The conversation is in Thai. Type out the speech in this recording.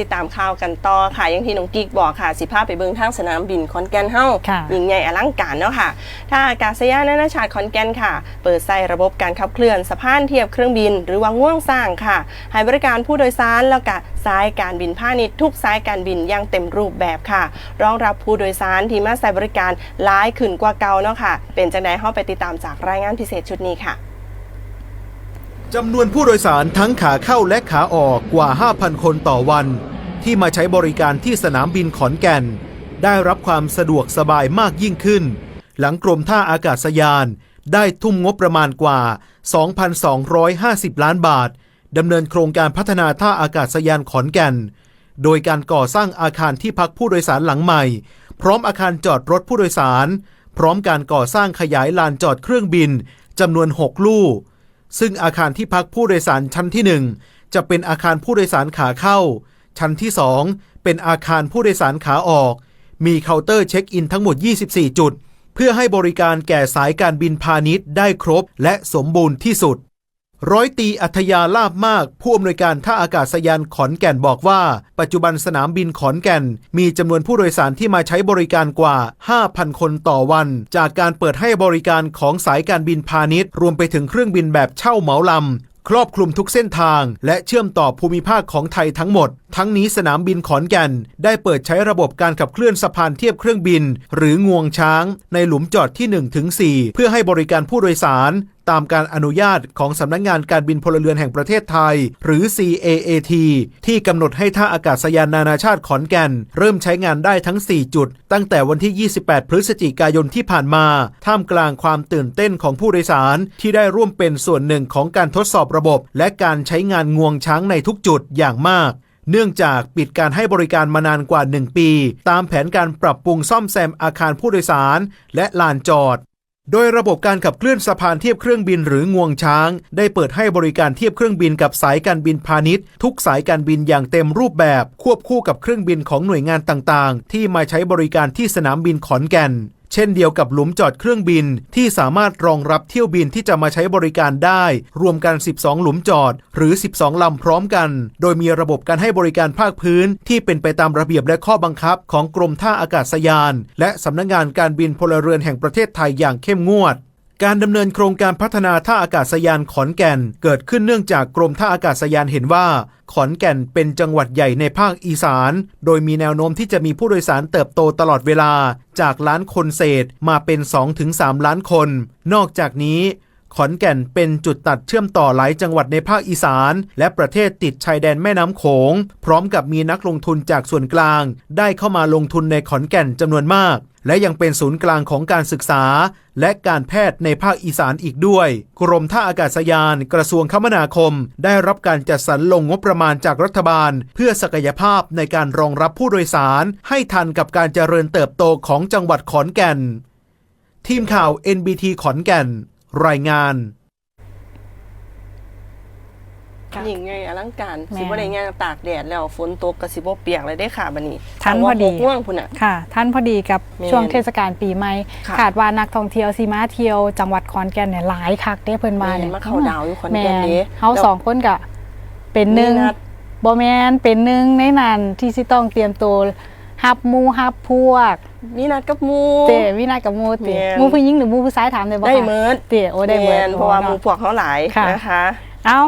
ติดตามข่าวกันต่อค่ะอย่างที่น้องกิ๊กบอกค่ะสิพาไปเบิ่งทางสนามบินขอนแก่นเฮาค่ะ ยิ่งใหญ่อลังการเนาะค่ะท่าอากาศยานนานาชาติขอนแก่นค่ะ เปิดใส่ระบบการขับเคลื่อนสะพานเทียบเครื่องบิน หรือว่าง่วงสร้างค่ะ ให้บริการผู้โดยสารแล้วก็สายการบินพาณิชย์ทุกสายการบินอย่างเต็มรูปแบบค่ะ รองรับผู้โดยสารที่มาใช้บริการหลายขึ้นกว่าเก่าเนาะค่ะ เป็นจังไดเฮาไปติดตามจากรายงานพิเศษชุดนี้ค่ะ จำนวนผู้โดยสารทั้งขาเข้าและขาออกกว่า 5,000 คนต่อวัน ที่มาใช้บริการที่สนามบินขอนแก่น ได้รับความสะดวกสบายมากยิ่งขึ้น หลังกรมท่าอากาศยาน ได้ทุ่มงบประมาณกว่า 2,250 ล้านบาทดำเนินโครงการพัฒนาท่าอากาศยานขอนแก่น โดยการก่อสร้างอาคารที่พักผู้โดยสารหลังใหม่ พร้อมอาคารจอดรถผู้โดยสาร พร้อมการก่อสร้างขยายลานจอดเครื่องบินจำนวน 6 ลู่ ซึ่งอาคารที่พักผู้โดยสารชั้นที่ 1 จะเป็นอาคารผู้โดยสารขาเข้า ชั้นที่ 2 เป็นอาคารผู้โดยสารขาออก มีเคาน์เตอร์เช็คอินทั้งหมด 24 จุด เพื่อให้บริการแก่สายการบินพาณิชย์ได้ครบและสมบูรณ์ที่สุด ร้อยตีอัธยาลาบมาก ผู้อำนวยการท่าอากาศยานขอนแก่นบอกว่า ปัจจุบันสนามบินขอนแก่น มีจำนวนผู้โดยสารที่มาใช้บริการกว่า 5,000 คนต่อวัน จากการเปิดให้บริการของสายการบินพาณิชย์ รวมไปถึงเครื่องบินแบบเช่าเหมาลำครอบคลุมทุกเส้นทาง และเชื่อมต่อภูมิภาคของไทยทั้งหมด ทั้งนี้สนามบินขอนแก่น ได้เปิดใช้ระบบการขับเคลื่อนสะพานเทียบเครื่องบิน หรืองวงช้าง ในหลุมจอดที่1ถึง4เพื่อให้บริการผู้โดยสาร ตามการอนุญาตของสำนักงงานการบินพลเรือนแห่งประเทศไทย หรือ CAAT ที่กำหนดให้ท่าอากาศยานนานาชาติขอนแก่น เริ่มใช้งานได้ทั้ง 4 จุด ตั้งแต่วันที่ 28 พฤศจิกายนที่ผ่านมา ท่ามกลางความตื่นเต้นของผู้โดยสาร ที่ได้ร่วมเป็นส่วนหนึ่งของการทดสอบระบบ และการใช้งานงวงช้างในทุกจุดอย่างมากเนื่องจากปิดการให้บริการมานานกว่า 1 ปี ตามแผนการปรับปรุงซ่อมแซมอาคารผู้โดยสาร และลานจอด โดยระบบการขับเคลื่อนสะพานเทียบเครื่องบินหรืองวงช้าง ได้เปิดให้บริการเทียบเครื่องบินกับสายการบินพาณิชย์ ทุกสายการบินอย่างเต็มรูปแบบ ควบคู่กับเครื่องบินของหน่วยงานต่างๆ ที่มาใช้บริการที่สนามบินขอนแก่น เช่นเดียวกับหลุมจอดเครื่องบินที่สามารถรองรับเที่ยวบินที่จะมาใช้บริการได้ รวมกัน 12 หลุมจอด หรือ 12 ลำพร้อมกัน โดยมีระบบการให้บริการภาคพื้นที่เป็นไปตามระเบียบและข้อบังคับ ของกรมท่าอากาศยาน และสำนักงานการบินพลเรือนแห่งประเทศไทยอย่างเข้มงวด การดำเนินโครงการพัฒนาท่าอากาศยานขอนแก่น เกิดขึ้นเนื่องจากกรมท่าอากาศยานเห็นว่า ขอนแก่นเป็นจังหวัดใหญ่ในภาคอีสาน โดยมีแนวโน้มที่จะมีผู้โดยสารเติบโตตลอดเวลา จากล้านคนเศษมาเป็น 2-3 ล้านคน นอกจากนี้ขอนแก่นเป็นจุดตัดเชื่อมต่อหลายจังหวัดในภาคอีสาน และประเทศติดชายแดนแม่น้ำโขง พร้อมกับมีนักลงทุนจากส่วนกลาง ได้เข้ามาลงทุนในขอนแก่นจำนวนมาก และยังเป็นศูนย์กลางของการศึกษา และการแพทย์ในภาคอีสานอีกด้วย กรมท่าอากาศยาน กระทรวงคมนาคม ได้รับการจัดสรรลงงบประมาณจากรัฐบาล เพื่อศักยภาพในการรองรับผู้โดยสาร ให้ทันกับการเจริญเติบโตของจังหวัดขอนแก่น ทีมข่าว NBT ขอนแก่น รายงาน ยิ่งใหญ่อลังการแม่สิบ่ได้งานตากแดดแล้วฝนตกก็สิบ่เปียกเลยได้ค่ะบัดนี้ทันพอดีทางว่าหกม่วงพุ่นน่ะ ค่ะ ท่านพอดีกับแม่นช่วงเทศกาลปีใหม่ค่ะ ขาดว่านักท่องเที่ยวสีมาเที่ยวจังหวัดขอนแก่นเนี่ยหลายคักได้เพิ่นมาเนี่ยแม่นมาเข้าดาวอยู่ขอนแก่นแม่เด้ เฮาแล้วสองคนก็เป็นหนึ่งมีนัด บ่แม่นเป็นหนึ่งในนั้นที่สิต้องเตรียมตัวฮับหมู่ฮับพวก มีนัดกับหมู เตวินากับหมู่เตแม่น หมู่ผู้หญิงหรือหมู่ผู้ชายถามได้บ่คะได้เมิดเตโอ้ได้เมิดแม่นเพราะว่าหมูเนาะพวกเขาหลายค่ะ นะคะ เอา